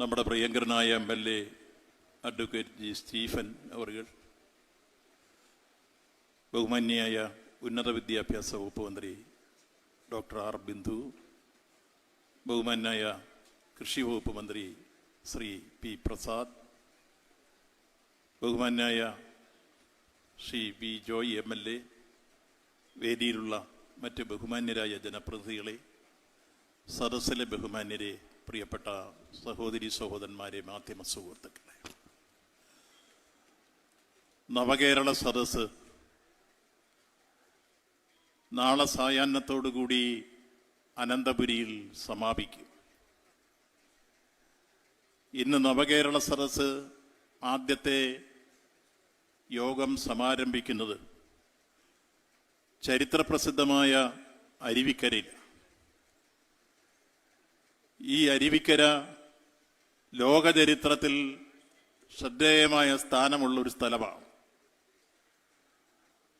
നമ്മുടെ പ്രിയങ്കരനായ M L A advocate G Stephen അവർകൾ ബഹുമാന്യായ ഉന്നത വിദ്യാഭ്യാസ വകുപ്പ് മന്ത്രി ഡോക്ടർ ആർ ബിന്ദു ബഹുമാന്യായ കൃഷി വകുപ്പ് മന്ത്രി Shri P Prasad ബഹുമാന്യായ Shri V Joy M L A വേദിയിലുള്ള മറ്റ് ബഹുമാന്യരായ ജനപ്രതിനിധികളെ സദസ്സിലെ ബഹുമാന്യരെ പ്രിയപ്പെട്ട സഹോദരി സഹോദരന്മാരെ മാധ്യമ സുഹൃത്തുക്കളെ. നവകേരള സദസ് നാളെ സായാഹ്നത്തോടുകൂടി അനന്തപുരിയിൽ സമാപിക്കും. ഇന്ന് നവകേരള സദസ് ആദ്യത്തെ യോഗം സമാരംഭിക്കുന്നത് ചരിത്രപ്രസിദ്ധമായ അരുവിക്കരയിൽ ഈ അരുവിക്കര ലോകചരിത്രത്തിൽ ശ്രദ്ധേയമായ സ്ഥാനമുള്ള ഒരു സ്ഥലമാണ്.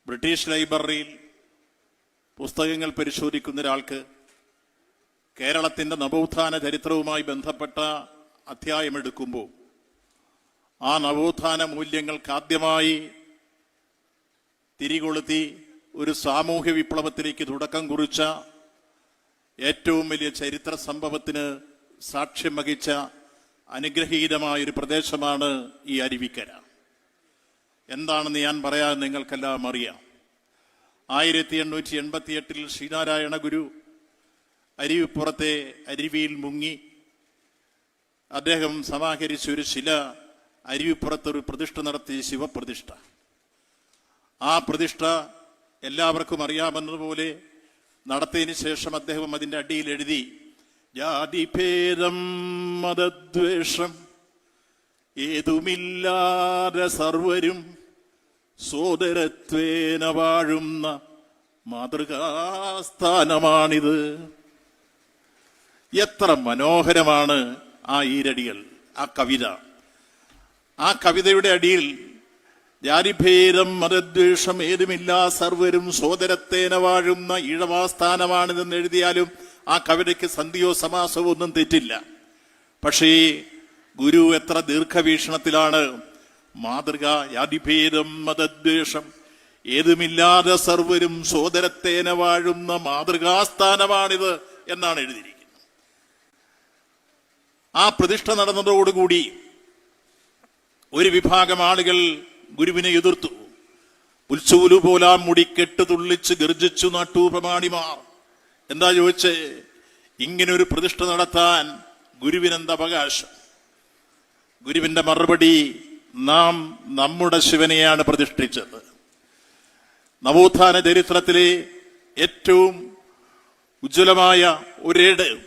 ബ്രിട്ടീഷ് ലൈബ്രറിയിൽ പുസ്തകങ്ങൾ പരിശോധിക്കുന്ന ഒരാൾക്ക് കേരളത്തിന്റെ നവോത്ഥാന ചരിത്രവുമായി ബന്ധപ്പെട്ട അധ്യായമെടുക്കുമ്പോൾ ആ നവോത്ഥാന മൂല്യങ്ങൾക്ക് ആദ്യമായി തിരികൊളുത്തി ഒരു സാമൂഹ്യ വിപ്ലവത്തിലേക്ക് തുടക്കം കുറിച്ച ഏറ്റവും വലിയ ചരിത്ര സംഭവത്തിന് സാക്ഷ്യം വഹിച്ച അനുഗ്രഹീതമായ ഒരു പ്രദേശമാണ് ഈ അരുവിക്കര. എന്താണെന്ന് ഞാൻ പറയാൻ നിങ്ങൾക്കെല്ലാം അറിയാം. ആയിരത്തി എണ്ണൂറ്റി എൺപത്തി എട്ടിൽ ശ്രീനാരായണ ഗുരു അരുവിപ്പുറത്തെ അരുവിയിൽ മുങ്ങി. അദ്ദേഹം സമാഹരിച്ച ഒരു ശില അരുവിപ്പുറത്തൊരു പ്രതിഷ്ഠ നടത്തി ശിവപ്രതിഷ്ഠ. ആ പ്രതിഷ്ഠ എല്ലാവർക്കും അറിയാമെന്നതുപോലെ നടത്തിയതിനു ശേഷം അദ്ദേഹം അതിന്റെ അടിയിൽ എഴുതി ജാതിഭേദം മതദ്വേഷം ഏതുമില്ലാതെ സർവരും സോദരത്വേന വാഴുന്ന മാതൃകാസ്ഥാനമാണിത്. എത്ര മനോഹരമാണ് ആ ഈരടികൾ ആ കവിത. ആ കവിതയുടെ അടിയിൽ ജാതിഭേദം മതദ്വേഷം ഏതുമില്ല സർവരും സോദരത്തേന വാഴുന്ന ഈഴവാസ്ഥാനമാണിതെന്ന് എഴുതിയാലും ആ കവിതയ്ക്ക് സന്ധിയോ സമാസമോ ഒന്നും തെറ്റില്ല. പക്ഷേ ഗുരു എത്ര ദീർഘവീക്ഷണത്തിലാണ്. മാതൃക ജാതിഭേദം മതദ്വേഷം ഏതുമില്ലാതെ സർവരും സോദരത്തേന വാഴുന്ന മാതൃകാസ്ഥാനമാണിത് എന്നാണ് എഴുതിയിരിക്കുന്നത്. ആ പ്രതിഷ്ഠ നടന്നതോടുകൂടി ഒരു വിഭാഗം ആളുകൾ ഗുരുവിനെ എതിർത്തു. പുൽച്ചൂലു പോലാ മുടിക്കെട്ട് തുള്ളിച്ച് ഗർജിച്ചു നട്ടു പ്രമാണിമാർ. എന്താ ചോദിച്ചേ? ഇങ്ങനെ ഒരു പ്രതിഷ്ഠ നടത്താൻ ഗുരുവിനെന്ത അവകാശം? ഗുരുവിന്റെ മറുപടി നാം നമ്മുടെ ശിവനെയാണ് പ്രതിഷ്ഠിച്ചത്. നവോത്ഥാന ചരിത്രത്തിലെ ഏറ്റവും ഉജ്ജ്വലമായ ഒരേട്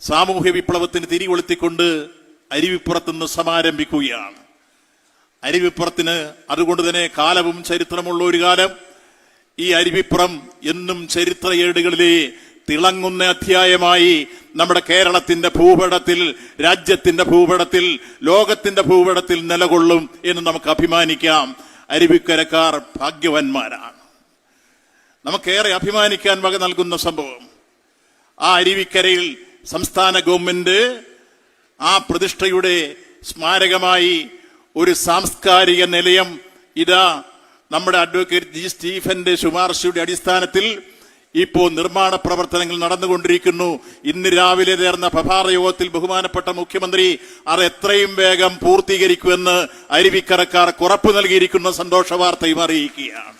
സാമൂഹ്യ വിപ്ലവത്തിന് തിരികൊളുത്തിക്കൊണ്ട് അരുവിപ്പുറത്തുനിന്ന് സമാരംഭിക്കുകയാണ്. അരുവിപ്പുറത്തിന് അതുകൊണ്ട് തന്നെ കാലവും ചരിത്രമുള്ള ഒരു കാലം. ഈ അരുവിപ്പുറം എന്നും ചരിത്ര ഏടുകളിലെ തിളങ്ങുന്ന അധ്യായമായി നമ്മുടെ കേരളത്തിന്റെ ഭൂപടത്തിൽ രാജ്യത്തിന്റെ ഭൂപടത്തിൽ ലോകത്തിന്റെ ഭൂപടത്തിൽ നിലകൊള്ളും എന്ന് നമുക്ക് അഭിമാനിക്കാം. അരുവിക്കരക്കാർ ഭാഗ്യവാന്മാരാണ്. നമുക്കേറെ അഭിമാനിക്കാൻ വക നൽകുന്ന സംഭവം ആ അരുവിക്കരയിൽ സംസ്ഥാന ഗവൺമെന്റ് ആ പ്രതിഷ്ഠയുടെ സ്മാരകമായി ഒരു സാംസ്കാരിക നിലയം. ഇതാ നമ്മുടെ അഡ്വക്കേറ്റ് ജി സ്റ്റീഫന്റെ ശുപാർശയുടെ അടിസ്ഥാനത്തിൽ ഇപ്പോൾ നിർമ്മാണ പ്രവർത്തനങ്ങൾ നടന്നുകൊണ്ടിരിക്കുന്നു. ഇന്ന് രാവിലെ ചേർന്ന പ്രഭാത യോഗത്തിൽ ബഹുമാനപ്പെട്ട മുഖ്യമന്ത്രി അത് എത്രയും വേഗം പൂർത്തീകരിക്കുമെന്ന് അരുവിക്കരക്കാർ ഉറപ്പു നൽകിയിരിക്കുന്ന സന്തോഷ വാർത്തയും അറിയിക്കുകയാണ്.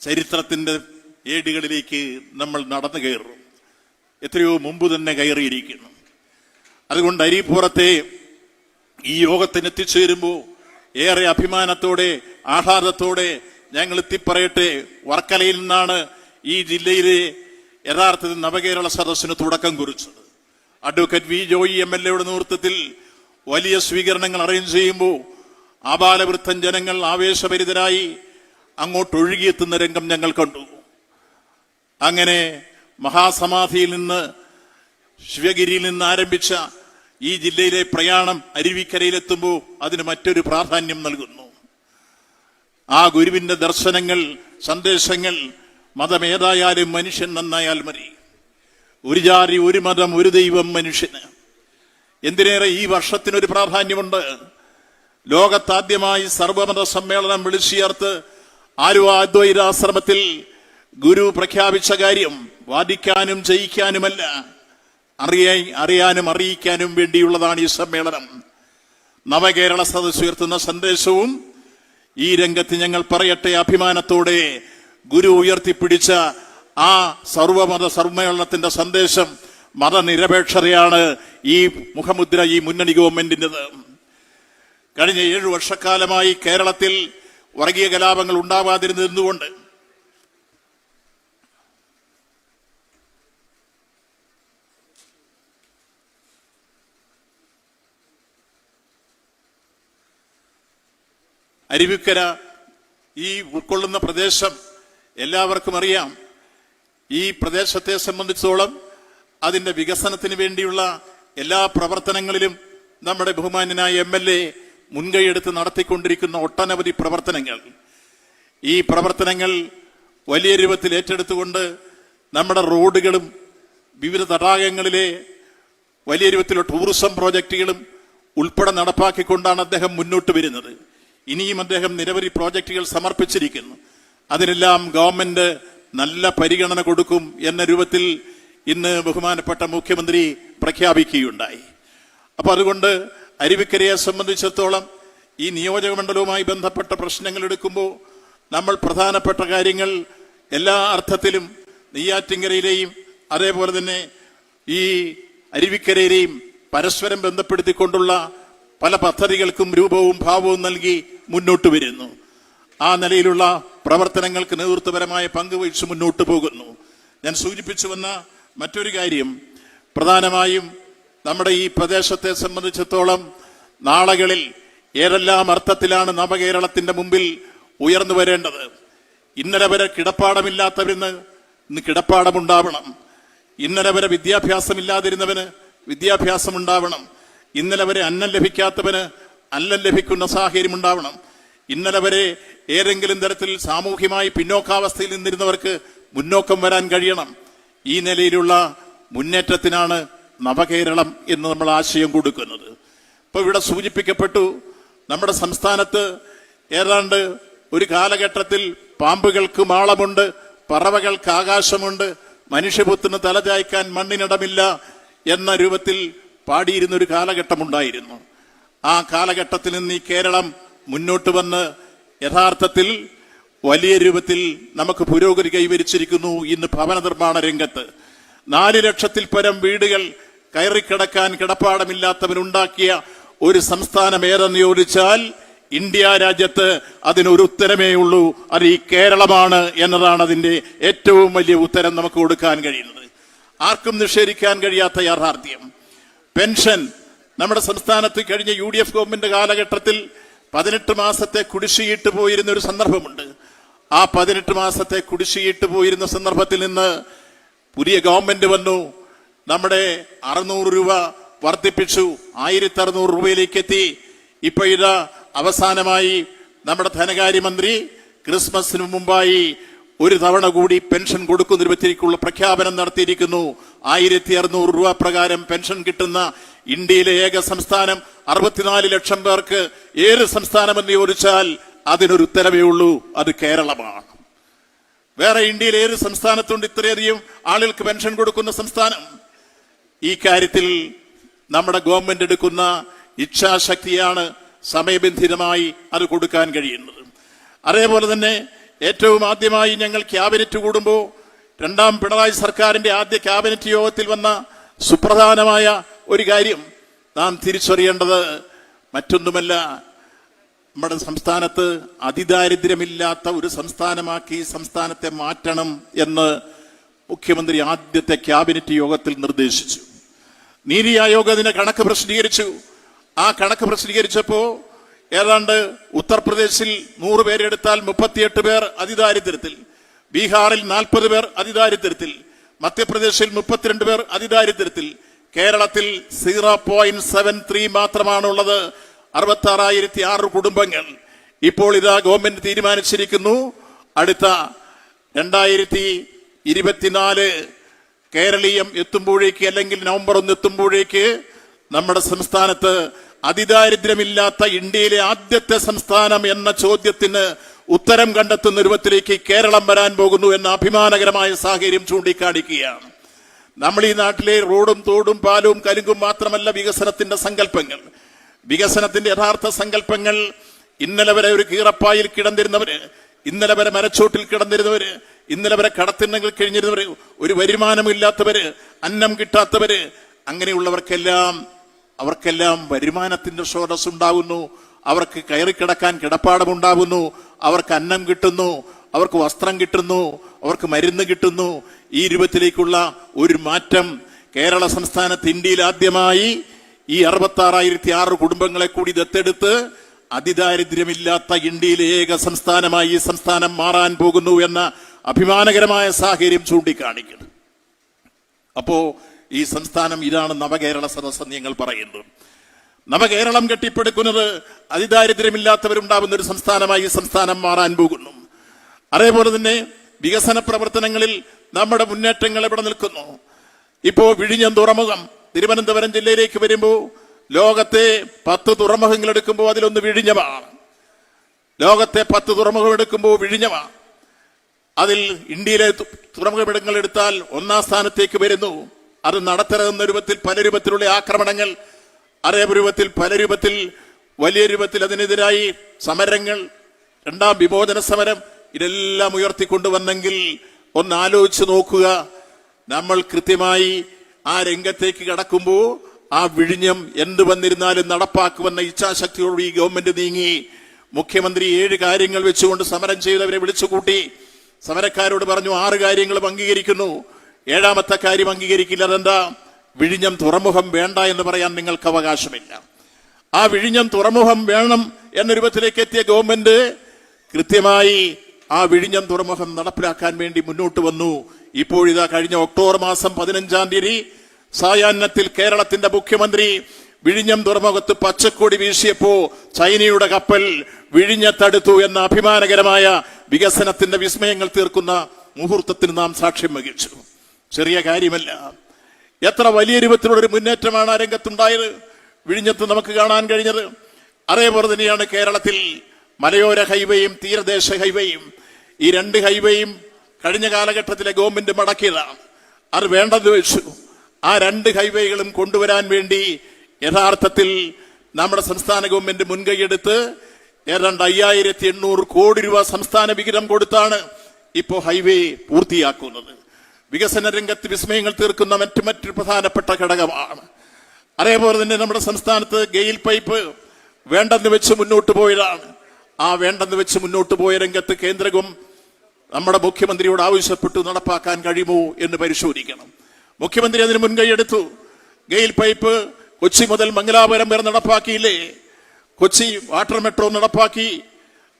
ചരിത്രത്തിന്റെ ഏടുകളിലേക്ക് നമ്മൾ നടന്നു കയറും. എത്രയോ മുമ്പ് തന്നെ കയറിയിരിക്കുന്നു. അതുകൊണ്ട് അരിപ്പുറത്തെ ഈ യോഗത്തിന് എത്തിച്ചേരുമ്പോൾ ഏറെ അഭിമാനത്തോടെ ആഹ്ലാദത്തോടെ ഞങ്ങൾ എത്തിപ്പറയട്ടെ. വർക്കലയിൽ നിന്നാണ് ഈ ജില്ലയിലെ യഥാർത്ഥത്തിൽ നവകേരള സദസ്സിന് തുടക്കം കുറിച്ചത്. Advocate V Joy M L എയുടെ നേതൃത്വത്തിൽ വലിയ സ്വീകരണങ്ങൾ അറേഞ്ച് ചെയ്യുമ്പോൾ ആബാലവൃദ്ധൻ ജനങ്ങൾ ആവേശഭരിതരായി അങ്ങോട്ട് ഒഴുകിയെത്തുന്ന രംഗം ഞങ്ങൾ കണ്ടു. അങ്ങനെ മഹാസമാധിയിൽ നിന്ന് ശിവഗിരിയിൽ നിന്ന് ആരംഭിച്ച ഈ ജില്ലയിലെ പ്രയാണം അരുവിക്കരയിലെത്തുമ്പോൾ അതിന് മറ്റൊരു പ്രാധാന്യം നൽകുന്നു. ആ ഗുരുവിന്റെ ദർശനങ്ങൾ സന്ദേശങ്ങൾ മതമേതായാലും മനുഷ്യൻ നന്നായാൽ മതി. ഒരു ജാതി ഒരു മതം ഒരു ദൈവം മനുഷ്യന്. എന്തിനേറെ ഈ വർഷത്തിനൊരു പ്രാധാന്യമുണ്ട്? ലോകത്താദ്യമായി സർവമത സമ്മേളനം വിളിച്ചു ചേർത്ത് അദ്വൈതാശ്രമത്തിൽ ഗുരു പ്രഖ്യാപിച്ച കാര്യം വാദിക്കാനും ജയിക്കാനുമല്ല. അറിയാ അറിയാനും അറിയിക്കാനും വേണ്ടിയുള്ളതാണ് ഈ സമ്മേളനം. നവകേരള സദസ് ഉയർത്തുന്ന സന്ദേശവും ഈ രംഗത്ത് ഞങ്ങൾ പറയട്ടെ അഭിമാനത്തോടെ ഗുരു ഉയർത്തിപ്പിടിച്ച ആ സർവമത സമ്മേളനത്തിന്റെ സന്ദേശം മതനിരപേക്ഷതയാണ് ഈ മുഖമുദ്ര ഈ മുന്നണി ഗവൺമെന്റിന്റെത് കഴിഞ്ഞ ഏഴു വർഷക്കാലമായി കേരളത്തിൽ വർഗീയ കലാപങ്ങൾ ഉണ്ടാവാതിരുന്നതുകൊണ്ട് അരുവിക്കര ഈ ഉൾക്കൊള്ളുന്ന പ്രദേശം എല്ലാവർക്കും അറിയാം. ഈ പ്രദേശത്തെ സംബന്ധിച്ചോളം അതിന്റെ വികസനത്തിന് വേണ്ടിയുള്ള എല്ലാ പ്രവർത്തനങ്ങളിലും നമ്മുടെ ബഹുമാന്യനായ എം എൽ എ മുൻകൈയെടുത്ത് നടത്തിക്കൊണ്ടിരിക്കുന്ന ഒട്ടനവധി പ്രവർത്തനങ്ങൾ. ഈ പ്രവർത്തനങ്ങൾ വലിയ രൂപത്തിൽ ഏറ്റെടുത്തുകൊണ്ട് നമ്മുടെ റോഡുകളും വിവിധ തടാകങ്ങളിലെ വലിയ രൂപത്തിലുള്ള ടൂറിസം പ്രോജക്റ്റുകളും ഉൾപ്പെടെ നടപ്പാക്കിക്കൊണ്ടാണ് അദ്ദേഹം മുന്നോട്ട് വരുന്നത്. ഇനിയും അദ്ദേഹം നിരവധി പ്രോജക്റ്റുകൾ സമർപ്പിച്ചിരിക്കുന്നു. അതിനെല്ലാം ഗവൺമെന്റ് നല്ല പരിഗണന കൊടുക്കും എന്ന രൂപത്തിൽ ഇന്ന് ബഹുമാനപ്പെട്ട മുഖ്യമന്ത്രി പ്രഖ്യാപിക്കുകയുണ്ടായി. അപ്പോൾ അതുകൊണ്ട് അരുവിക്കരയെ സംബന്ധിച്ചിടത്തോളം ഈ നിയോജക മണ്ഡലവുമായി ബന്ധപ്പെട്ട പ്രശ്നങ്ങൾ എടുക്കുമ്പോൾ നമ്മൾ പ്രധാനപ്പെട്ട കാര്യങ്ങൾ എല്ലാ അർത്ഥത്തിലും നെയ്യാറ്റിങ്കരയിലെയും അതേപോലെ തന്നെ ഈ അരുവിക്കരയിലെയും പരസ്പരം ബന്ധപ്പെടുത്തിക്കൊണ്ടുള്ള പല പദ്ധതികൾക്കും രൂപവും ഭാവവും നൽകി മുന്നോട്ട് വരുന്നു. ആ നിലയിലുള്ള പ്രവർത്തനങ്ങൾക്ക് നേതൃത്വപരമായ പങ്കുവഹിച്ച് മുന്നോട്ട് പോകുന്നു. ഞാൻ സൂചിപ്പിച്ചു വന്ന മറ്റൊരു കാര്യം പ്രധാനമായും നമ്മുടെ ഈ പ്രദേശത്തെ സംബന്ധിച്ചിടത്തോളം നാളകളിൽ ഏതെല്ലാം അർത്ഥത്തിലാണ് നവകേരളത്തിന്റെ മുമ്പിൽ ഉയർന്നു വരേണ്ടത്? ഇന്നലെ വരെ കിടപ്പാടമില്ലാത്തവരിന്ന് ഇന്ന് കിടപ്പാടമുണ്ടാവണം. ഇന്നലെ വരെ വിദ്യാഭ്യാസമില്ലാതിരുന്നവന് വിദ്യാഭ്യാസം ഉണ്ടാവണം ഇന്നലെ വരെ അന്നം ലഭിക്കാത്തവന് അന്നം ലഭിക്കുന്ന സാഹചര്യം ഉണ്ടാവണം. ഇന്നലെ വരെ ഏതെങ്കിലും തരത്തിൽ സാമൂഹ്യമായി പിന്നോക്കാവസ്ഥയിൽ നിന്നിരുന്നവർക്ക് മുന്നോക്കം വരാൻ കഴിയണം. ഈ നിലയിലുള്ള മുന്നേറ്റത്തിനാണ് നവകേരളം എന്ന് നമ്മൾ ആശയം കൊടുക്കുന്നത്. ഇപ്പൊ ഇവിടെ സൂചിപ്പിക്കപ്പെട്ടു നമ്മുടെ സംസ്ഥാനത്ത് ഏതാണ്ട് ഒരു കാലഘട്ടത്തിൽ പാമ്പുകൾക്ക് മാളമുണ്ട് പറവകൾക്ക് ആകാശമുണ്ട് മനുഷ്യപുത്തിന് തലചായ്ക്കാൻ മണ്ണിനിടമില്ല എന്ന രൂപത്തിൽ പാടിയിരുന്ന ഒരു കാലഘട്ടമുണ്ടായിരുന്നു. ആ കാലഘട്ടത്തിൽ നിന്ന് ഈ കേരളം മുന്നോട്ട് വന്ന് യഥാർത്ഥത്തിൽ വലിയ രൂപത്തിൽ നമുക്ക് പുരോഗതി കൈവരിച്ചിരിക്കുന്നു ഇന്ന് ഭവന നിർമ്മാണ രംഗത്ത്. നാല് ലക്ഷത്തിൽ പരം വീടുകൾ കയറിക്കിടക്കാൻ കിടപ്പാടമില്ലാത്തവനുണ്ടാക്കിയ ഒരു സംസ്ഥാനം ഏതെന്ന് ചോദിച്ചാൽ ഇന്ത്യ രാജ്യത്ത് അതിനൊരു ഉത്തരമേ ഉള്ളൂ. അത് ഈ കേരളമാണ് എന്നതാണ് അതിന്റെ ഏറ്റവും വലിയ ഉത്തരം നമുക്ക് കൊടുക്കാൻ കഴിയുന്നത്. ആർക്കും നിഷേധിക്കാൻ കഴിയാത്ത യാഥാർത്ഥ്യം. പെൻഷൻ നമ്മുടെ സംസ്ഥാനത്ത് കഴിഞ്ഞ യു ഡി എഫ് ഗവൺമെന്റ് കാലഘട്ടത്തിൽ പതിനെട്ട് മാസത്തെ കുടിശ്ശിയിട്ട് പോയിരുന്ന ഒരു സന്ദർഭമുണ്ട്. ആ പതിനെട്ട് മാസത്തെ കുടിശ്ശിയിട്ട് പോയിരുന്ന സന്ദർഭത്തിൽ നിന്ന് പുതിയ ഗവൺമെന്റ് വന്നു. നമ്മുടെ അറുന്നൂറ് രൂപ വർദ്ധിപ്പിച്ചു. ആയിരത്തി അറുന്നൂറ് രൂപയിലേക്ക് എത്തി ഇപ്പൊ ഇത് അവസാനമായി നമ്മുടെ ധനകാര്യമന്ത്രി ക്രിസ്മസിന് മുമ്പായി ഒരു തവണ കൂടി പെൻഷൻ കൊടുക്കുന്ന രൂപത്തിലേക്കുള്ള പ്രഖ്യാപനം നടത്തിയിരിക്കുന്നു. ആയിരത്തി അറുന്നൂറ് രൂപ പ്രകാരം പെൻഷൻ കിട്ടുന്ന ഇന്ത്യയിലെ ഏക സംസ്ഥാനം അറുപത്തിനാല് ലക്ഷം പേർക്ക് ഏത് സംസ്ഥാനമെന്ന് ചോദിച്ചാൽ അതിനൊരു ഉത്തരവേ ഉള്ളൂ അത് കേരളമാണ്. വേറെ ഇന്ത്യയിൽ ഏത് സംസ്ഥാനത്തുണ്ട് ഇത്രയധികം ആളുകൾക്ക് പെൻഷൻ കൊടുക്കുന്ന സംസ്ഥാനം? ഈ കാര്യത്തിൽ നമ്മുടെ ഗവൺമെന്റ് എടുക്കുന്ന ഇച്ഛാശക്തിയാണ് സമയബന്ധിതമായി അത് കൊടുക്കാൻ കഴിയുന്നത്. അതേപോലെ തന്നെ ഏറ്റവും ആദ്യമായി ഞങ്ങൾ ക്യാബിനറ്റ് കൂടുമ്പോൾ രണ്ടാം പിണറായി സർക്കാരിന്റെ ആദ്യ ക്യാബിനറ്റ് യോഗത്തിൽ വന്ന സുപ്രധാനമായ ഒരു കാര്യം നാം തിരിച്ചറിയേണ്ടത് മറ്റൊന്നുമല്ല നമ്മുടെ സംസ്ഥാനത്ത് അതിദാരിദ്ര്യമില്ലാത്ത ഒരു സംസ്ഥാനമാക്കി സംസ്ഥാനത്തെ മാറ്റണം എന്ന് മുഖ്യമന്ത്രി ആദ്യത്തെ ക്യാബിനറ്റ് യോഗത്തിൽ നിർദ്ദേശിച്ചു. നീതി ആയോഗ് അതിന്റെ കണക്ക് പ്രസിദ്ധീകരിച്ചു. ആ കണക്ക് പ്രസിദ്ധീകരിച്ചപ്പോ ഏതാണ്ട് ഉത്തർപ്രദേശിൽ നൂറ് പേരെടുത്താൽ മുപ്പത്തിയെട്ട് പേർ അതിദാരിദ്ര്യത്തിൽ ബീഹാറിൽ നാൽപ്പത് പേർ അതിദാരിദ്ര്യത്തിൽ മധ്യപ്രദേശിൽ മുപ്പത്തിരണ്ട് പേർ അതിദാരിദ്ര്യത്തിൽ കേരളത്തിൽ സീറോ പോയിന്റ് സെവൻ ത്രീ മാത്രമാണുള്ളത്. അറുപത്തി ആറായിരത്തി ആറ് കുടുംബങ്ങൾ ഇപ്പോൾ ഇതാ ഗവൺമെന്റ് തീരുമാനിച്ചിരിക്കുന്നു. അടുത്ത രണ്ടായിരത്തി ഇരുപത്തിനാല് കേരളീയം എത്തുമ്പോഴേക്ക് അല്ലെങ്കിൽ നവംബർ ഒന്ന് എത്തുമ്പോഴേക്ക് നമ്മുടെ സംസ്ഥാനത്ത് അതിദാരിദ്ര്യമില്ലാത്ത ഇന്ത്യയിലെ ആദ്യത്തെ സംസ്ഥാനം എന്ന ചോദ്യത്തിന് ഉത്തരം കണ്ടെത്തുന്ന രൂപത്തിലേക്ക് കേരളം വരാൻ പോകുന്നു എന്ന അഭിമാനകരമായ സാഹചര്യം ചൂണ്ടിക്കാണിക്കുകയാണ്. നമ്മൾ ഈ നാട്ടിലെ റോഡും തോടും പാലവും കലുങ്കും മാത്രമല്ല വികസനത്തിന്റെ സങ്കല്പങ്ങൾ. വികസനത്തിന്റെ യഥാർത്ഥ സങ്കല്പങ്ങൾ ഇന്നലെ വരെ ഒരു കീറപ്പായിൽ കിടന്നിരുന്നവര് ഇന്നലെ വരെ മരച്ചോട്ടിൽ കിടന്നിരുന്നവര് ഇന്നലെ വരെ കടത്തിണ്ണങ്ങൾ കഴിഞ്ഞിരുന്നവര് ഒരു വരുമാനമില്ലാത്തവര് അന്നം കിട്ടാത്തവര് അങ്ങനെയുള്ളവർക്കെല്ലാം അവർക്കെല്ലാം വരുമാനത്തിന്റെ സ്രോതസ് ഉണ്ടാകുന്നു അവർക്ക് കയറി കയറിക്കിടക്കാൻ കിടപ്പാടമുണ്ടാകുന്നു അവർക്ക് അന്നം കിട്ടുന്നു. അവർക്ക് വസ്ത്രം കിട്ടുന്നു അവർക്ക് മരുന്ന് കിട്ടുന്നു. ഈ രൂപത്തിലേക്കുള്ള ഒരു മാറ്റം കേരള സംസ്ഥാനത്ത് ഇന്ത്യയിൽ ആദ്യമായി ഈ അറുപത്തി ആറായിരത്തി ആറ് കുടുംബങ്ങളെ കൂടി ദത്തെടുത്ത് അതിദാരിദ്ര്യമില്ലാത്ത ഇന്ത്യയിലെ ഏക സംസ്ഥാനമായി ഈ സംസ്ഥാനം മാറാൻ പോകുന്നു എന്ന അഭിമാനകരമായ സാഹചര്യം ചൂണ്ടിക്കാണിക്കുന്നു. അപ്പോ ഈ സംസ്ഥാനം ഇതാണ് നവകേരള സദസ്സ് എന്ന് ഞങ്ങൾ പറയുന്നത് നവകേരളം കെട്ടിപ്പടുക്കുന്നത് അതിദാരിദ്ര്യമില്ലാത്തവരുണ്ടാവുന്ന ഒരു സംസ്ഥാനമായി ഈ സംസ്ഥാനം മാറാൻ പോകുന്നു. അതേപോലെ തന്നെ വികസന പ്രവർത്തനങ്ങളിൽ നമ്മുടെ മുന്നേറ്റങ്ങൾ എവിടെ നിൽക്കുന്നു? ഇപ്പോ വിഴിഞ്ഞം തുറമുഖം തിരുവനന്തപുരം ജില്ലയിലേക്ക് വരുമ്പോൾ ലോകത്തെ പത്ത് തുറമുഖങ്ങൾ എടുക്കുമ്പോൾ അതിലൊന്ന് വിഴിഞ്ഞമാണ്. ലോകത്തെ പത്ത് തുറമുഖം എടുക്കുമ്പോൾ വിഴിഞ്ഞമാണ്. അതിൽ ഇന്ത്യയിലെ തുറമുഖങ്ങൾ എടുത്താൽ ഒന്നാം സ്ഥാനത്തേക്ക് വരുന്നു. അത് നടത്തരുതെന്ന രൂപത്തിൽ പല രൂപത്തിലുള്ള ആക്രമണങ്ങൾ അതേ രൂപത്തിൽ പല രൂപത്തിൽ വലിയ രൂപത്തിൽ അതിനെതിരായി സമരങ്ങൾ രണ്ടാം വിമോചന സമരം ഇതെല്ലാം ഉയർത്തിക്കൊണ്ടുവന്നെങ്കിൽ ഒന്ന് ആലോചിച്ച് നോക്കുക. നമ്മൾ കൃത്യമായി ആ രംഗത്തേക്ക് കടക്കുമ്പോൾ ആ വിഴിഞ്ഞം എന്ത് വന്നിരുന്നാലും നടപ്പാക്കുമെന്ന ഇച്ഛാശക്തിയോട് ഈ ഗവൺമെന്റ് നീങ്ങി. മുഖ്യമന്ത്രി ഏഴ് കാര്യങ്ങൾ വെച്ചുകൊണ്ട് സമരം ചെയ്തവരെ വിളിച്ചുകൂട്ടി. സമരക്കാരോട് പറഞ്ഞു ആറ് കാര്യങ്ങളും അംഗീകരിക്കുന്നു. ഏഴാമത്തെ കാര്യം അംഗീകരിക്കില്ല. അതെന്താ? വിഴിഞ്ഞം തുറമുഖം വേണ്ട എന്ന് പറയാൻ നിങ്ങൾക്ക് അവകാശമില്ല. ആ വിഴിഞ്ഞം തുറമുഖം വേണം എന്ന രൂപത്തിലേക്ക് എത്തിയ ഗവൺമെന്റ് കൃത്യമായി ആ വിഴിഞ്ഞം തുറമുഖം നടപ്പിലാക്കാൻ വേണ്ടി മുന്നോട്ട് വന്നു. ഇപ്പോഴിതാ കഴിഞ്ഞ ഒക്ടോബർ മാസം പതിനഞ്ചാം തീയതി സായാഹ്നത്തിൽ കേരളത്തിന്റെ മുഖ്യമന്ത്രി വിഴിഞ്ഞം തുറമുഖത്ത് പച്ചക്കൊടി വീശിയപ്പോ ചൈനയുടെ കപ്പൽ വിഴിഞ്ഞത്തടുത്തു എന്ന അഭിമാനകരമായ വികസനത്തിന്റെ വിസ്മയങ്ങൾ തീർക്കുന്ന മുഹൂർത്തത്തിന് നാം സാക്ഷ്യം വഹിച്ചു. ചെറിയ കാര്യമല്ല. എത്ര വലിയ രൂപത്തിലുള്ള ഒരു മുന്നേറ്റമാണ് ആ രംഗത്തുണ്ടായത്. വിഴിഞ്ഞത്ത് നമുക്ക് കാണാൻ കഴിഞ്ഞത്. അതേപോലെ തന്നെയാണ് കേരളത്തിൽ മലയോര ഹൈവേയും തീരദേശ ഹൈവേയും ഈ രണ്ട് ഹൈവേയും കഴിഞ്ഞ കാലഘട്ടത്തിലെ ഗവൺമെന്റ് മടക്കിയതാണ്. അത് വേണ്ടെന്ന് വെച്ചു. ആ രണ്ട് ഹൈവേകളും കൊണ്ടുവരാൻ വേണ്ടി യഥാർത്ഥത്തിൽ നമ്മുടെ സംസ്ഥാന ഗവൺമെന്റ് മുൻകൈയെടുത്ത് ഏതാണ്ട് അയ്യായിരത്തി എണ്ണൂറ് കോടി രൂപ സംസ്ഥാന വിഹിതം കൊടുത്താണ് ഇപ്പോ ഹൈവേ പൂർത്തിയാക്കുന്നത്. വികസന രംഗത്ത് വിസ്മയങ്ങൾ തീർക്കുന്ന മറ്റു മറ്റൊരു പ്രധാനപ്പെട്ട ഘടകമാണ്. അതേപോലെ തന്നെ നമ്മുടെ സംസ്ഥാനത്ത് ഗെയിൽ പൈപ്പ് വേണ്ടെന്ന് വെച്ച് മുന്നോട്ട് പോയതാണ്. ആ വേണ്ടെന്ന് വെച്ച് മുന്നോട്ട് പോയ രംഗത്ത് കേന്ദ്രവും നമ്മുടെ മുഖ്യമന്ത്രിയോട് ആവശ്യപ്പെട്ടു നടപ്പാക്കാൻ കഴിയുമോ എന്ന് പരിശോധിക്കണം. മുഖ്യമന്ത്രി അതിന് മുൻകൈയെടുത്തു ഗെയിൽ പൈപ്പ് കൊച്ചി മുതൽ മംഗലാപുരം വരെ നടപ്പാക്കിയില്ലേ? കൊച്ചി വാട്ടർ മെട്രോ നടപ്പാക്കി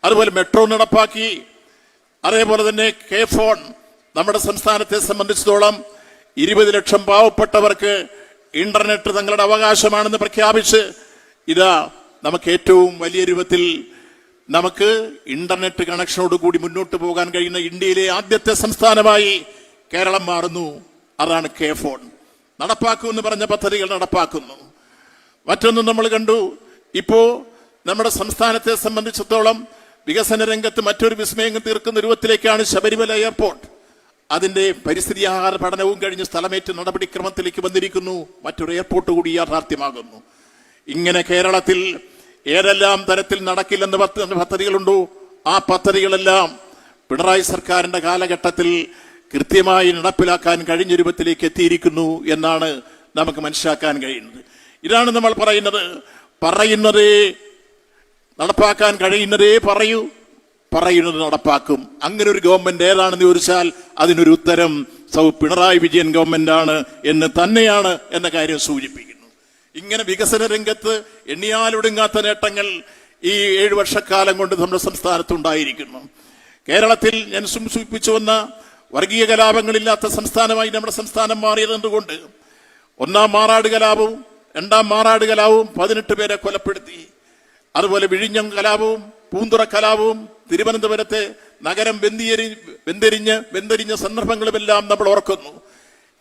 അതുപോലെ മെട്രോ നടപ്പാക്കി. അതേപോലെ തന്നെ കെ ഫോൺ നമ്മുടെ സംസ്ഥാനത്തെ സംബന്ധിച്ചിടത്തോളം ഇരുപത് ലക്ഷം പാവപ്പെട്ടവർക്ക് ഇന്റർനെറ്റ് തങ്ങളുടെ അവകാശമാണെന്ന് പ്രഖ്യാപിച്ച് ഇതാ നമുക്ക് ഏറ്റവും വലിയ രൂപത്തിൽ നമുക്ക് ഇന്റർനെറ്റ് കണക്ഷനോട് കൂടി മുന്നോട്ട് പോകാൻ കഴിയുന്ന ഇന്ത്യയിലെ ആദ്യത്തെ സംസ്ഥാനമായി കേരളം മാറുന്നു. അതാണ് കെ ഫോൺ. നടപ്പാക്കുമെന്ന് പറഞ്ഞ പദ്ധതികൾ നടപ്പാക്കുന്നു. മറ്റൊന്നും നമ്മൾ കണ്ടു. ഇപ്പോ നമ്മുടെ സംസ്ഥാനത്തെ സംബന്ധിച്ചിടത്തോളം വികസന രംഗത്ത് മറ്റൊരു വിസ്മയം തീർക്കുന്ന രൂപത്തിലേക്കാണ് ശബരിമല എയർപോർട്ട്. അതിന്റെ പരിസ്ഥിതി ആഹാര പഠനവും കഴിഞ്ഞ് സ്ഥലമേറ്റ് നടപടിക്രമത്തിലേക്ക് വന്നിരിക്കുന്നു. മറ്റൊരു എയർപോർട്ട് കൂടി യാഥാർത്ഥ്യമാകുന്നു. ഇങ്ങനെ കേരളത്തിൽ ഏതെല്ലാം തരത്തിൽ നടക്കില്ലെന്ന് പദ്ധ- പദ്ധതികളുണ്ടോ? ആ പദ്ധതികളെല്ലാം പിണറായി സർക്കാരിന്റെ കാലഘട്ടത്തിൽ കൃത്യമായി നടപ്പിലാക്കാൻ കഴിഞ്ഞ രൂപത്തിലേക്ക് എത്തിയിരിക്കുന്നു എന്നാണ് നമുക്ക് മനസ്സിലാക്കാൻ കഴിയുന്നത്. ഇതാണ് നമ്മൾ പറയുന്നത്. പറയുന്നതേ നടപ്പാക്കാൻ കഴിയുന്നതേ പറയൂ. പറയുന്നത് നടപ്പാക്കും. അങ്ങനെ ഒരു ഗവൺമെന്റ് ഏതാണെന്ന് ചോദിച്ചാൽ അതിനൊരു ഉത്തരം സൗ പിണറായി വിജയൻ ഗവൺമെന്റ് ആണ് എന്ന് തന്നെയാണ് എന്ന കാര്യം സൂചിപ്പിക്കുന്നു. ഇങ്ങനെ വികസന രംഗത്ത് എണ്ണിയാലൊടുങ്ങാത്ത നേട്ടങ്ങൾ ഈ ഏഴു വർഷക്കാലം കൊണ്ട് നമ്മുടെ സംസ്ഥാനത്തുണ്ടായിരിക്കുന്നു. കേരളത്തിൽ ഞാൻ സൂചിപ്പിച്ചു വന്ന വർഗീയ കലാപങ്ങളില്ലാത്ത സംസ്ഥാനമായി നമ്മുടെ സംസ്ഥാനം മാറിയതുകൊണ്ട് ഒന്നാം മാറാട് കലാപവും രണ്ടാം മാറാട് കലാപവും പതിനെട്ട് പേരെ കൊലപ്പെടുത്തി. അതുപോലെ വിഴിഞ്ഞം കലാപവും പൂന്തുറ കലാപവും തിരുവനന്തപുരത്തെ നഗരം വെന്തിയരി വെന്തെരിഞ്ഞ് വെന്തെരിഞ്ഞ സന്ദർഭങ്ങളുമെല്ലാം നമ്മൾ ഓർക്കുന്നു.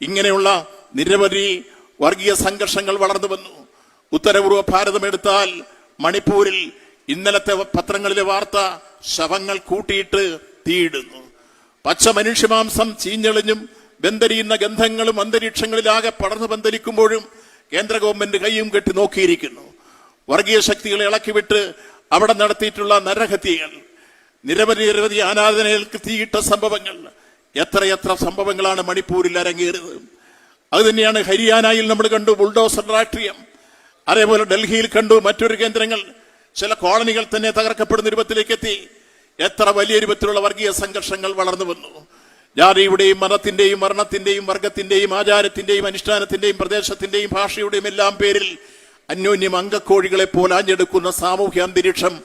ഇങ്ങനെയുള്ള നിരവധി വർഗീയ സംഘർഷങ്ങൾ വളർന്നു വന്നു. ഉത്തരപൂർവ ഭാരതം എടുത്താൽ മണിപ്പൂരിൽ ഇന്നലത്തെ പത്രങ്ങളിലെ വാർത്ത ശവങ്ങൾ കൂട്ടിയിട്ട് തീയിടുന്നു. പച്ച മനുഷ്യമാംസം ചീഞ്ഞെളിഞ്ഞും ബന്ധരിയുന്ന ഗന്ധങ്ങളും അന്തരീക്ഷങ്ങളിലാകെ പടർന്നു പന്തലിക്കുമ്പോഴും കേന്ദ്ര ഗവൺമെന്റ് കൈയും കെട്ടി നോക്കിയിരിക്കുന്നു. വർഗീയ ശക്തികളെ ഇളക്കിവിട്ട് അവിടെ നടത്തിയിട്ടുള്ള നരഹത്യകൾ നിരവധി നിരവധി ആരാധനകൾക്ക് തീയിട്ട സംഭവങ്ങൾ എത്രയെത്ര സംഭവങ്ങളാണ് മണിപ്പൂരിൽ അരങ്ങേറിയത്. അത് തന്നെയാണ് ഹരിയാനയിൽ നമ്മൾ കണ്ടു ബുൾഡോസർ രാഷ്ട്രീയം. അതേപോലെ ഡൽഹിയിൽ കണ്ടു മറ്റൊരു കേന്ദ്രങ്ങൾ. ചില കോളനികൾ തന്നെ തകർക്കപ്പെടുന്ന രൂപത്തിലേക്ക് എത്തി എത്ര വലിയ രൂപത്തിലുള്ള വർഗീയ സംഘർഷങ്ങൾ വളർന്നു വന്നു. ജാതിയുടെയും മതത്തിന്റെയും വർണത്തിന്റെയും വർഗത്തിന്റെയും ആചാരത്തിന്റെയും അനുഷ്ഠാനത്തിന്റെയും പ്രദേശത്തിന്റെയും ഭാഷയുടെയും എല്ലാം പേരിൽ അന്യോന്യം അങ്കക്കോഴികളെ പോലാഞ്ഞെടുക്കുന്ന സാമൂഹ്യ അന്തരീക്ഷം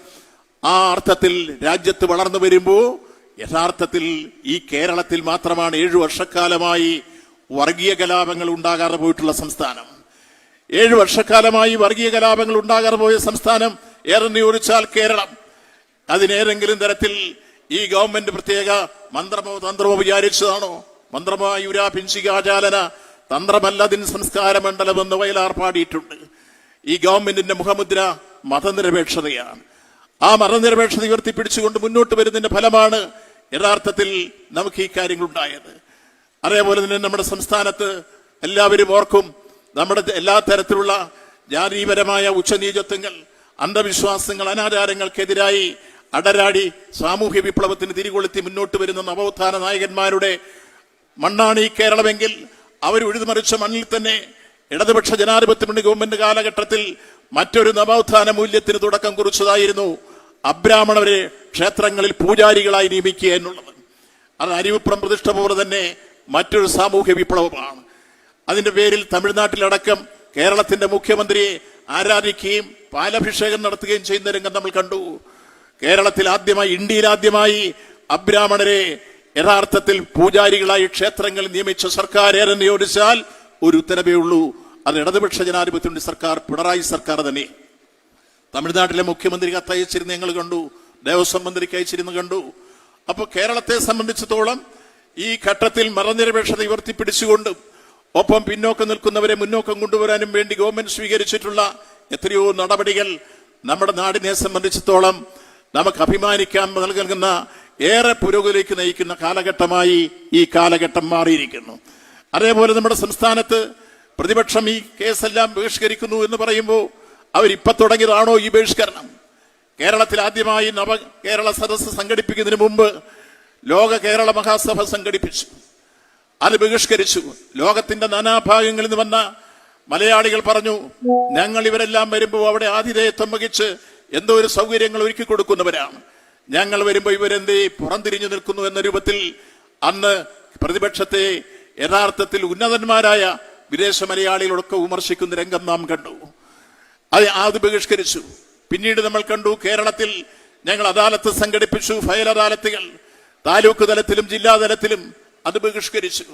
ആ അർത്ഥത്തിൽ രാജ്യത്ത് വളർന്നു വരുമ്പോൾ യഥാർത്ഥത്തിൽ ഈ കേരളത്തിൽ മാത്രമാണ് ഏഴു വർഷക്കാലമായി വർഗീയ കലാപങ്ങൾ ഉണ്ടാകാതെ പോയിട്ടുള്ള സംസ്ഥാനം. ഏഴു വർഷക്കാലമായി വർഗീയ കലാപങ്ങൾ ഉണ്ടാകാതെ പോയ സംസ്ഥാനം ഏറെ ചോദിച്ചാൽ കേരളം. അതിനേതെങ്കിലും തരത്തിൽ ഈ ഗവൺമെന്റ് പ്രത്യേക മന്ത്രമോ തന്ത്രമോ വിചാരിച്ചതാണോ? മന്ത്രമോ യുരാ തന്ത്രമല്ല തന്ത്രമല്ലതിൻ സംസ്കാര മണ്ഡലമെന്ന് വയലാർ പാടിയിട്ടുണ്ട്. ഈ ഗവൺമെന്റിന്റെ മുഖമുദ്ര മതനിരപേക്ഷതയാണ്. ആ മതനിരപേക്ഷത ഉയർത്തിപ്പിടിച്ചുകൊണ്ട് മുന്നോട്ട് വരുന്നതിന്റെ ഫലമാണ് യഥാർത്ഥത്തിൽ നമുക്ക് ഈ കാര്യങ്ങൾ ഉണ്ടായത്. അതേപോലെ തന്നെ നമ്മുടെ സംസ്ഥാനത്ത് എല്ലാവരും ഓർക്കും നമ്മുടെ എല്ലാ തരത്തിലുള്ള ജാതിപരമായ ഉച്ചനീചത്വങ്ങൾ അന്ധവിശ്വാസങ്ങൾ അനാചാരങ്ങൾക്കെതിരായി അടരാടി സാമൂഹ്യ വിപ്ലവത്തിന് തിരികൊളുത്തി മുന്നോട്ട് വരുന്ന നവോത്ഥാന നായകന്മാരുടെ മണ്ണാണ് ഈ കേരളമെങ്കിൽ അവർ ഉഴുതുമറിച്ച മണ്ണിൽ തന്നെ ഇടതുപക്ഷ ജനാധിപത്യ ഗവൺമെന്റ് കാലഘട്ടത്തിൽ മറ്റൊരു നവോത്ഥാന മൂല്യത്തിന് തുടക്കം കുറിച്ചതായിരുന്നു അബ്രാഹ്മണരെ ക്ഷേത്രങ്ങളിൽ പൂജാരികളായി നിയമിക്കുക എന്നുള്ളത്. അത് അരിവിപ്രം പ്രതിഷ്ഠ പോലെ തന്നെ മറ്റൊരു സാമൂഹ്യ വിപ്ലവമാണ്. അതിന്റെ പേരിൽ തമിഴ്നാട്ടിലടക്കം കേരളത്തിന്റെ മുഖ്യമന്ത്രിയെ ആരാധിക്കുകയും പാലഭിഷേകം നടത്തുകയും ചെയ്യുന്ന രംഗം നമ്മൾ കണ്ടു. കേരളത്തിൽ ആദ്യമായി ഇന്ത്യയിൽ ആദ്യമായി അബ്രാഹ്മണരെ യഥാർത്ഥത്തിൽ പൂജാരികളായി ക്ഷേത്രങ്ങളിൽ നിയമിച്ച സർക്കാർ ചോദിച്ചാൽ ഒരു ഉത്തരവേ ഉള്ളൂ. അത് ഇടതുപക്ഷ ജനാധിപത്യ സർക്കാർ പിണറായി സർക്കാർ തന്നെ. തമിഴ്നാട്ടിലെ മുഖ്യമന്ത്രി കത്തയച്ചിരുന്ന് ഞങ്ങൾ കണ്ടു. ദേവസ്വം മന്ത്രിക്ക് അയച്ചിരുന്ന് കണ്ടു. അപ്പോൾ കേരളത്തെ സംബന്ധിച്ചിടത്തോളം ഈ ഘട്ടത്തിൽ മതനിരപേക്ഷത ഉയർത്തിപ്പിടിച്ചുകൊണ്ടും ഒപ്പം പിന്നോക്കം നിൽക്കുന്നവരെ മുന്നോക്കം കൊണ്ടുവരാനും വേണ്ടി ഗവൺമെന്റ് സ്വീകരിച്ചിട്ടുള്ള എത്രയോ നടപടികൾ നമ്മുടെ നാടിനെ സംബന്ധിച്ചിടത്തോളം നമുക്ക് അഭിമാനിക്കാൻ നൽകുന്ന ഏറെ പുരോഗതിയിലേക്ക് നയിക്കുന്ന കാലഘട്ടമായി ഈ കാലഘട്ടം മാറിയിരിക്കുന്നു. അതേപോലെ നമ്മുടെ സംസ്ഥാനത്ത് പ്രതിപക്ഷം ഈ കേസെല്ലാം ബഹിഷ്കരിക്കുന്നു എന്ന് പറയുമ്പോൾ അവരിപ്പൊ തുടങ്ങിയതാണോ ഈ ബഹിഷ്കരണം? കേരളത്തിൽ ആദ്യമായി നവ കേരള സദസ്സ് സംഘടിപ്പിക്കുന്നതിന് മുമ്പ് ലോക കേരള മഹാസഭ സംഘടിപ്പിച്ചു. അത് ബഹിഷ്കരിച്ചു. ലോകത്തിന്റെ നാനാഭാഗങ്ങളിൽ നിന്ന് വന്ന മലയാളികൾ പറഞ്ഞു ഞങ്ങൾ ഇവരെല്ലാം വരുമ്പോൾ അവിടെ ആതിഥേയത്വം വഹിച്ച് എന്തോ ഒരു സൗകര്യങ്ങൾ ഒരുക്കി കൊടുക്കുന്നവരാണ്. ഞങ്ങൾ വരുമ്പോൾ ഇവരെന്തേ പുറംതിരിഞ്ഞു നിൽക്കുന്നു എന്ന രൂപത്തിൽ അന്ന് പ്രതിപക്ഷത്തെ യഥാർത്ഥത്തിൽ ഉന്നതന്മാരായ വിദേശ മലയാളികളൊക്കെ വിമർശിക്കുന്ന രംഗം നാം കണ്ടു. അത് അത് ബഹിഷ്കരിച്ചു. പിന്നീട് നമ്മൾ കണ്ടു കേരളത്തിൽ ഞങ്ങൾ അദാലത്ത് സംഘടിപ്പിച്ചു ഫയൽ അദാലത്തുകൾ. താലൂക്ക് തലത്തിലും ജില്ലാ തലത്തിലും അത് ബഹിഷ്കരിച്ചു.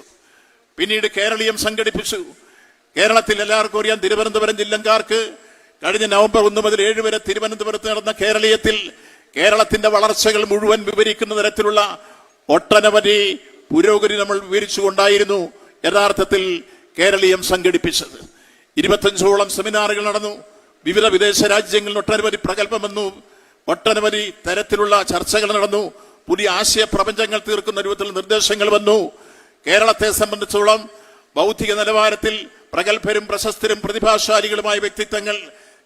പിന്നീട് കേരളീയം സംഘടിപ്പിച്ചു. കേരളത്തിൽ എല്ലാവർക്കും അറിയാം തിരുവനന്തപുരം ജില്ലക്കാർക്ക് കഴിഞ്ഞ നവംബർ ഒന്ന് മുതൽ ഏഴ് വരെ തിരുവനന്തപുരത്ത് നടന്ന കേരളീയത്തിൽ കേരളത്തിന്റെ വളർച്ചകൾ മുഴുവൻ വിവരിക്കുന്ന തരത്തിലുള്ള ഒട്ടനവധി പുരോഗതി നമ്മൾ വിവരിച്ചുകൊണ്ടായിരുന്നു യഥാർത്ഥത്തിൽ കേരളീയം സംഘടിപ്പിച്ചത്. ഇരുപത്തഞ്ചോളം സെമിനാറുകൾ നടന്നു. വിവിധ വിദേശ രാജ്യങ്ങളിൽ ഒട്ടനവധി പ്രഗത്ഭം വന്നു ഒട്ടനവധി തരത്തിലുള്ള ചർച്ചകൾ നടന്നു. പുതിയ ആശയ പ്രപഞ്ചങ്ങൾ തീർക്കുന്ന രൂപത്തിൽ നിർദ്ദേശങ്ങൾ വന്നു. കേരളത്തെ സംബന്ധിച്ചോളം ബൗദ്ധിക നിലവാരത്തിൽ പ്രഗത്ഭരും പ്രശസ്തരും പ്രതിഭാശാലികളുമായ വ്യക്തിത്വങ്ങൾ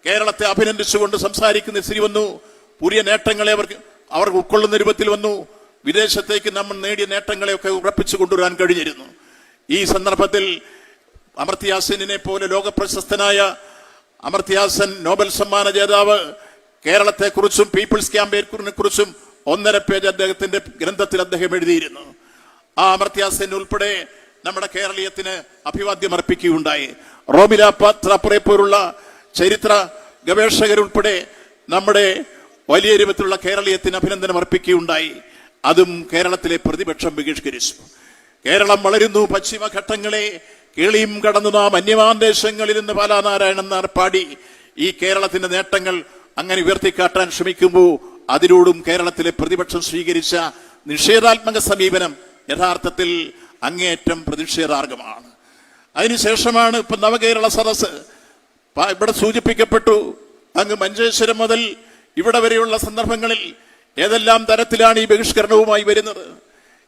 കേരളത്തെ അഭിനന്ദിച്ചുകൊണ്ട് സംസാരിക്കുന്ന സ്ഥിതി വന്നു. പുതിയ നേട്ടങ്ങളെ അവർക്ക് അവർ ഉൾക്കൊള്ളുന്ന രൂപത്തിൽ വന്നു. വിദേശത്തേക്ക് നമ്മൾ നേടിയ നേട്ടങ്ങളെയൊക്കെ ഉറപ്പിച്ചു കൊണ്ടുവരാൻ കഴിഞ്ഞിരുന്നു. ഈ സന്ദർഭത്തിൽ അമർത്യാസനെ പോലെ ലോകപ്രശസ്തനായ അമർത്യാസൻ നോബൽ സമ്മാന ജേതാവ് കേരളത്തെക്കുറിച്ചും പീപ്പിൾസ് ക്യാമ്പയിനെ കുറിച്ചും ഒന്നര പേജ് അദ്ദേഹത്തിന്റെ ഗ്രന്ഥത്തിൽ അദ്ദേഹം എഴുതിയിരുന്നു. ആ അമർത്യാസൻ ഉൾപ്പെടെ നമ്മുടെ കേരളീയത്തിന് അഭിവാദ്യം അർപ്പിക്കുകയുണ്ടായി. റോമില പാത്രപ്പുറെ പോലുള്ള ചരിത്ര ഗവേഷകരുൾപ്പെടെ നമ്മുടെ വലിയ രൂപത്തിലുള്ള കേരളീയത്തിന് അഭിനന്ദനം അർപ്പിക്കുകയുണ്ടായി. അതും കേരളത്തിലെ പ്രതിപക്ഷം ബഹിഷ്കരിച്ചു. കേരളം വളരുന്നു പശ്ചിമഘട്ടങ്ങളെ കിളിയും കടന്നു നാം അന്യമാൻ ദേശങ്ങളിൽ നിന്ന് ബാലാനാരായണൻ നാർ പാടി ഈ കേരളത്തിന്റെ നേട്ടങ്ങൾ അങ്ങനെ ഉയർത്തിക്കാട്ടാൻ ശ്രമിക്കുമ്പോൾ അതിലൂടും കേരളത്തിലെ പ്രതിപക്ഷം സ്വീകരിച്ച നിഷേധാത്മക സമീപനം യഥാർത്ഥത്തിൽ അങ്ങേയറ്റം പ്രതിഷേധാർഹമാണ്. അതിനുശേഷമാണ് ഇപ്പൊ നവകേരള സദസ് ഇവിടെ സൂചിപ്പിക്കപ്പെട്ടു. അങ്ങ് മഞ്ചേശ്വരം മുതൽ ഇവിടെ വരെയുള്ള സന്ദർഭങ്ങളിൽ ഏതെല്ലാം തരത്തിലാണ് ഈ ബഹിഷ്കരണവുമായി വരുന്നത്?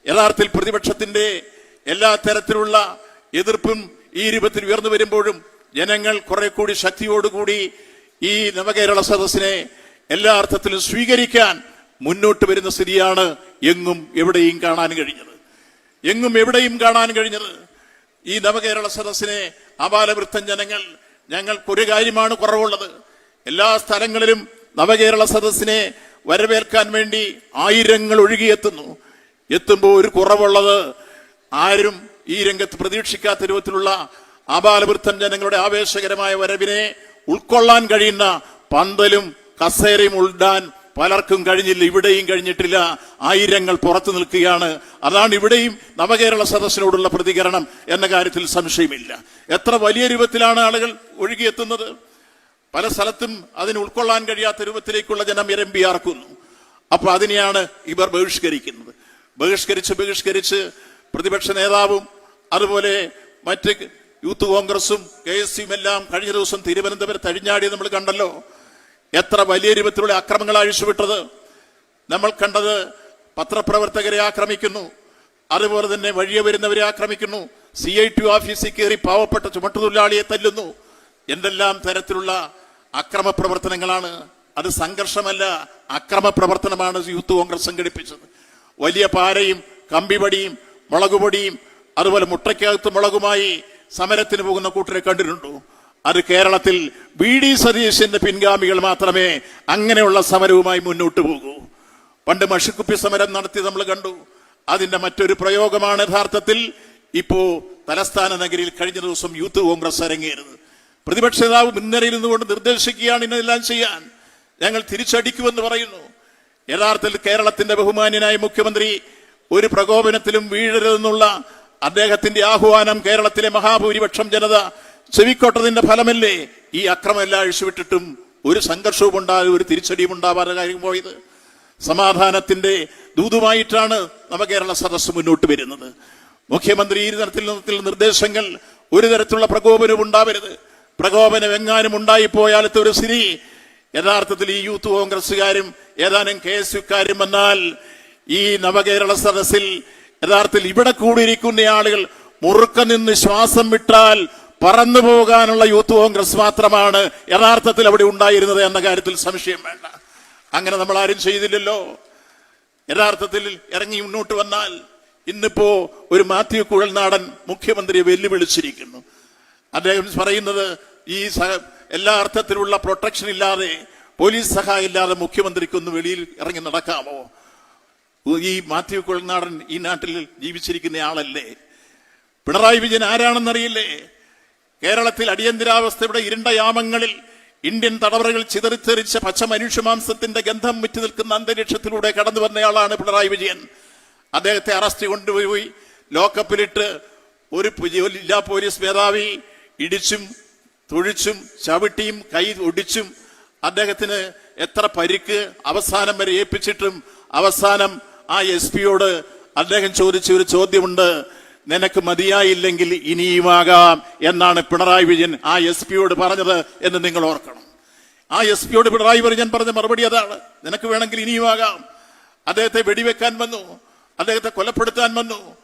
യഥാർത്ഥത്തിൽ പ്രതിപക്ഷത്തിന്റെ എല്ലാ തരത്തിലുള്ള എതിർപ്പും ഈ രൂപത്തിൽ ഉയർന്നു വരുമ്പോഴും ജനങ്ങൾ കുറെ കൂടി ശക്തിയോടുകൂടി ഈ നവകേരള സദസ്സിനെ എല്ലാ അർത്ഥത്തിലും സ്വീകരിക്കാൻ മുന്നോട്ട് വരുന്ന സ്ഥിതിയാണ് എങ്ങും എവിടെയും കാണാൻ കഴിഞ്ഞത്. എങ്ങും എവിടെയും കാണാൻ കഴിഞ്ഞത്. ഈ നവകേരള സദസ്സിനെ അപാലവൃത്തം ജനങ്ങൾ ഞങ്ങൾക്കൊരു കാര്യമാണ് കുറവുള്ളത്. എല്ലാ സ്ഥലങ്ങളിലും നവകേരള സദസ്സിനെ വരവേൽക്കാൻ വേണ്ടി ആയിരങ്ങൾ ഒഴുകിയെത്തുന്നു. എത്തുമ്പോൾ ഒരു കുറവുള്ളത് ആരും ഈ രംഗത്ത് പ്രതീക്ഷിക്കാത്ത രൂപത്തിലുള്ള അപാലവൃത്തം ജനങ്ങളുടെ ആവേശകരമായ വരവിനെ ഉൾക്കൊള്ളാൻ കഴിയുന്ന പന്തലും കസേരയും ഉൾടാൻ പലർക്കും കഴിഞ്ഞില്ല ഇവിടെയും കഴിഞ്ഞിട്ടില്ല. ആയിരങ്ങൾ പുറത്തു നിൽക്കുകയാണ്. അതാണ് ഇവിടെയും നവകേരള സദസ്സിനോടുള്ള പ്രതികരണം എന്ന കാര്യത്തിൽ സംശയമില്ല. എത്ര വലിയ രൂപത്തിലാണ് ആളുകൾ ഒഴുകിയെത്തുന്നത്? പല സ്ഥലത്തും അതിന് ഉൾക്കൊള്ളാൻ കഴിയാത്ത രൂപത്തിലേക്കുള്ള ജനം ഇരമ്പി ആർക്കുന്നു. അപ്പൊ അതിനെയാണ് ഇവർ ബഹിഷ്കരിക്കുന്നത്. ബഹിഷ്കരിച്ച് ബഹിഷ്കരിച്ച് പ്രതിപക്ഷ നേതാവും അതുപോലെ മറ്റ് യൂത്ത് കോൺഗ്രസും കെ എസ് സിയും എല്ലാം കഴിഞ്ഞ ദിവസം തിരുവനന്തപുരത്ത് അഴിഞ്ഞാടി നമ്മൾ കണ്ടല്ലോ. എത്ര വലിയ രൂപത്തിലുള്ള അക്രമങ്ങൾ അഴിച്ചുവിട്ടത്. നമ്മൾ കണ്ടത് പത്രപ്രവർത്തകരെ ആക്രമിക്കുന്നു. അതുപോലെ തന്നെ വഴിയെ വരുന്നവരെ ആക്രമിക്കുന്നു. സി ഐ ടി ഓഫീസിൽ കയറി പാവപ്പെട്ട ചുമട്ടുതൊഴിലാളിയെ തല്ലുന്നു. എന്തെല്ലാം തരത്തിലുള്ള അക്രമ പ്രവർത്തനങ്ങളാണ്. അത് സംഘർഷമല്ല അക്രമ പ്രവർത്തനമാണ് യൂത്ത് കോൺഗ്രസ് സംഘടിപ്പിച്ചത്. വലിയ പാരയും കമ്പിപടിയും മുളകുപൊടിയും അതുപോലെ മുട്ടയ്ക്കകത്ത് മുളകുമായി സമരത്തിന് പോകുന്ന കൂട്ടരെ കണ്ടിട്ടുണ്ടോ? അത് കേരളത്തിൽ വി ഡി സതീശന്റെ പിൻഗാമികൾ മാത്രമേ അങ്ങനെയുള്ള സമരവുമായി മുന്നോട്ട് പോകൂ. പണ്ട് മഷിക്കുപ്പി സമരം നടത്തി നമ്മൾ കണ്ടു. അതിന്റെ മറ്റൊരു പ്രയോഗമാണ് യഥാർത്ഥത്തിൽ ഇപ്പോ തലസ്ഥാന നഗരിയിൽ കഴിഞ്ഞ ദിവസം യൂത്ത് കോൺഗ്രസ് അരങ്ങേറുന്നത് പ്രതിപക്ഷ നേതാവ് മുൻനിരയിൽ നിന്നുകൊണ്ട് നിർദ്ദേശിക്കുകയാണ് ഇന്നെല്ലാം ചെയ്യാൻ. ഞങ്ങൾ തിരിച്ചടിക്കുമെന്ന് പറയുന്നു. യഥാർത്ഥത്തിൽ കേരളത്തിന്റെ ബഹുമാന്യനായ മുഖ്യമന്ത്രി ഒരു പ്രകോപനത്തിലും വീഴരുതെന്നുള്ള അദ്ദേഹത്തിന്റെ ആഹ്വാനം കേരളത്തിലെ മഹാഭൂരിപക്ഷം ജനത ചെവിക്കൊട്ടതിന്റെ ഫലമല്ലേ ഈ അക്രമം എല്ലാം അഴിച്ചുവിട്ടിട്ടും ഒരു സംഘർഷവും ഉണ്ടാകും ഒരു തിരിച്ചടിയും ഉണ്ടാവാതെ കാര്യം പോയത്? സമാധാനത്തിന്റെ ദൂതുമായിട്ടാണ് നമ്മ കേരള സദസ് മുന്നോട്ട് വരുന്നത്. മുഖ്യമന്ത്രി ഈ തരത്തിൽ നിർദ്ദേശങ്ങൾ ഒരു തരത്തിലുള്ള പ്രകോപനവും ഉണ്ടാവരുത്. പ്രകോപനം എങ്ങാനും ഉണ്ടായിപ്പോയാലത്തെ ഒരു സ്ഥിതി. യഥാർത്ഥത്തിൽ ഈ യൂത്ത് കോൺഗ്രസ്സുകാരും ഏതാനും കെ എസ് യുക്കാരും വന്നാൽ ഈ നവകേരള സദസ്സിൽ യഥാർത്ഥത്തിൽ ഇവിടെ കൂടിയിരിക്കുന്ന ആളുകൾ മുറുക്ക നിന്ന് ശ്വാസം വിട്ടാൽ പറന്നു പോകാനുള്ള യൂത്ത് കോൺഗ്രസ് മാത്രമാണ് യഥാർത്ഥത്തിൽ അവിടെ ഉണ്ടായിരുന്നത് എന്ന കാര്യത്തിൽ സംശയം വേണ്ട. അങ്ങനെ നമ്മൾ ആരും ചെയ്തില്ലല്ലോ. യഥാർത്ഥത്തിൽ ഇറങ്ങി മുന്നോട്ട് വന്നാൽ ഇന്നിപ്പോ ഒരു മാത്യു കുഴൽനാടൻ മുഖ്യമന്ത്രിയെ വെല്ലുവിളിച്ചിരിക്കുന്നു. അദ്ദേഹം പറയുന്നത് ഈ എല്ലാ അർത്ഥത്തിലുള്ള പ്രൊട്ടക്ഷൻ ഇല്ലാതെ പോലീസ് സഹായം ഇല്ലാതെ മുഖ്യമന്ത്രിക്കൊന്ന് വെളിയിൽ ഇറങ്ങി നടക്കാമോ? ഈ മാത്യു കുഴൽനാടൻ ഈ നാട്ടിൽ ജീവിച്ചിരിക്കുന്ന ആളല്ലേ? പിണറായി വിജയൻ ആരാണെന്നറിയില്ലേ? കേരളത്തിൽ അടിയന്തരാവസ്ഥയുടെ ഇരുണ്ട യാമങ്ങളിൽ ഇന്ത്യൻ തടവറകൾ ചിതറിത്തെറിച്ച പച്ച മനുഷ്യമാംസത്തിന്റെ ഗന്ധം വിറ്റു നിൽക്കുന്ന അന്തരീക്ഷത്തിലൂടെ കടന്നു വന്നയാളാണ് പിണറായി വിജയൻ. അദ്ദേഹത്തെ അറസ്റ്റ് കൊണ്ടുപോയി. ലോക്കപ്പിലിട്ട് ഒരു ജില്ലാ പോലീസ് മേധാവി ഇടിച്ചും തുഴിച്ചും ചവിട്ടിയും കൈ ഒടിച്ചും അദ്ദേഹത്തിന് എത്ര പരിക്ക് അവസാനം വരെ ഏൽപ്പിച്ചിട്ടും അവസാനം ആ എസ് പിയോട് അദ്ദേഹം ചോദിച്ച ഒരു ചോദ്യമുണ്ട്. നിനക്ക് മതിയായില്ലെങ്കിൽ ഇനിയുമാകാം എന്നാണ് പിണറായി വിജയൻ ആ എസ് പിയോട് പറഞ്ഞത് എന്ന് നിങ്ങൾ ഓർക്കണം. ആ എസ് പിയോട് പിണറായി വിജയൻ പറഞ്ഞ മറുപടി അതാണ്. നിനക്ക് വേണമെങ്കിൽ ഇനിയുമാകാം അദ്ദേഹത്തെ വെടിവെക്കാൻ വന്നു. അദ്ദേഹത്തെ കൊലപ്പെടുത്താൻ വന്നു.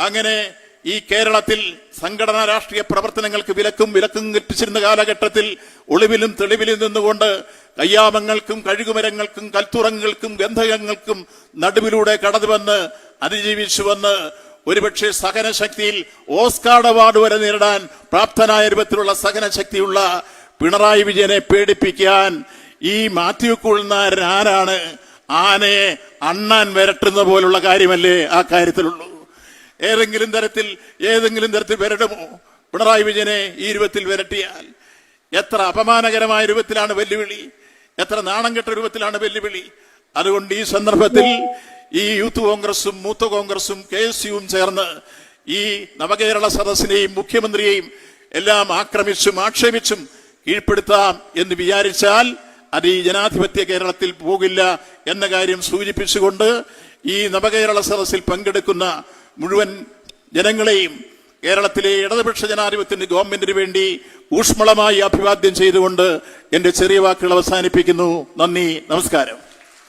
അങ്ങനെ ഈ കേരളത്തിൽ സംഘടനാ രാഷ്ട്രീയ പ്രവർത്തനങ്ങൾക്ക് വിലക്കും വിലക്കും കൽപ്പിച്ചിരുന്ന കാലഘട്ടത്തിൽ ഒളിവിലും തെളിവിലും നിന്നുകൊണ്ട് കയ്യാമങ്ങൾക്കും കഴുകുമരങ്ങൾക്കും കൽത്തുറങ്ങൾക്കും ഗന്ധകങ്ങൾക്കും നടുവിലൂടെ കടന്നു വന്ന് അതിജീവിച്ചു വന്ന് ഒരുപക്ഷെ സഹനശക്തിയിൽ ഓസ്കാർഡ് അവാർഡ് വരെ നേരിടാൻ പ്രാപ്തനായ രൂപത്തിലുള്ള സഹനശക്തിയുള്ള പിണറായി വിജയനെ പേടിപ്പിക്കാൻ ഈ മാത്യു കുൾനാരൻ ആരാണ്? ആനയെ അണ്ണാൻ വരട്ടുന്ന പോലുള്ള കാര്യമല്ലേ ആ കാര്യത്തിലുള്ളൂ. ഏതെങ്കിലും തരത്തിൽ ഏതെങ്കിലും തരത്തിൽ വരടുമോ പിണറായി വിജയനെ ഈ രൂപത്തിൽ വരട്ടിയാൽ എത്ര അപമാനകരമായ രൂപത്തിലാണ് വെല്ലുവിളി എത്ര നാണം കെട്ട രൂപത്തിലാണ് വെല്ലുവിളി. അതുകൊണ്ട് ഈ സന്ദർഭത്തിൽ ഈ യൂത്ത് കോൺഗ്രസും മൂത്ത കോൺഗ്രസും കെ എസ് യുവും ചേർന്ന് ഈ നവകേരള സദസ്സിനെയും മുഖ്യമന്ത്രിയെയും എല്ലാം ആക്രമിച്ചും ആക്ഷേപിച്ചും കീഴ്പ്പെടുത്താം എന്ന് വിചാരിച്ചാൽ അത് ഈ ജനാധിപത്യ കേരളത്തിൽ പോകില്ല എന്ന കാര്യം സൂചിപ്പിച്ചുകൊണ്ട് ഈ നവകേരള സദസ്സിൽ പങ്കെടുക്കുന്ന മുഴുവൻ ജനങ്ങളെയും കേരളത്തിലെ ഇടതുപക്ഷ ജനാധിപത്യത്തിന്റെ ഗവൺമെന്റിന് വേണ്ടി ഊഷ്മളമായി അഭിവാദ്യം ചെയ്തുകൊണ്ട് എന്റെ ചെറിയ വാക്കുകൾ അവസാനിപ്പിക്കുന്നു. നന്ദി. നമസ്കാരം.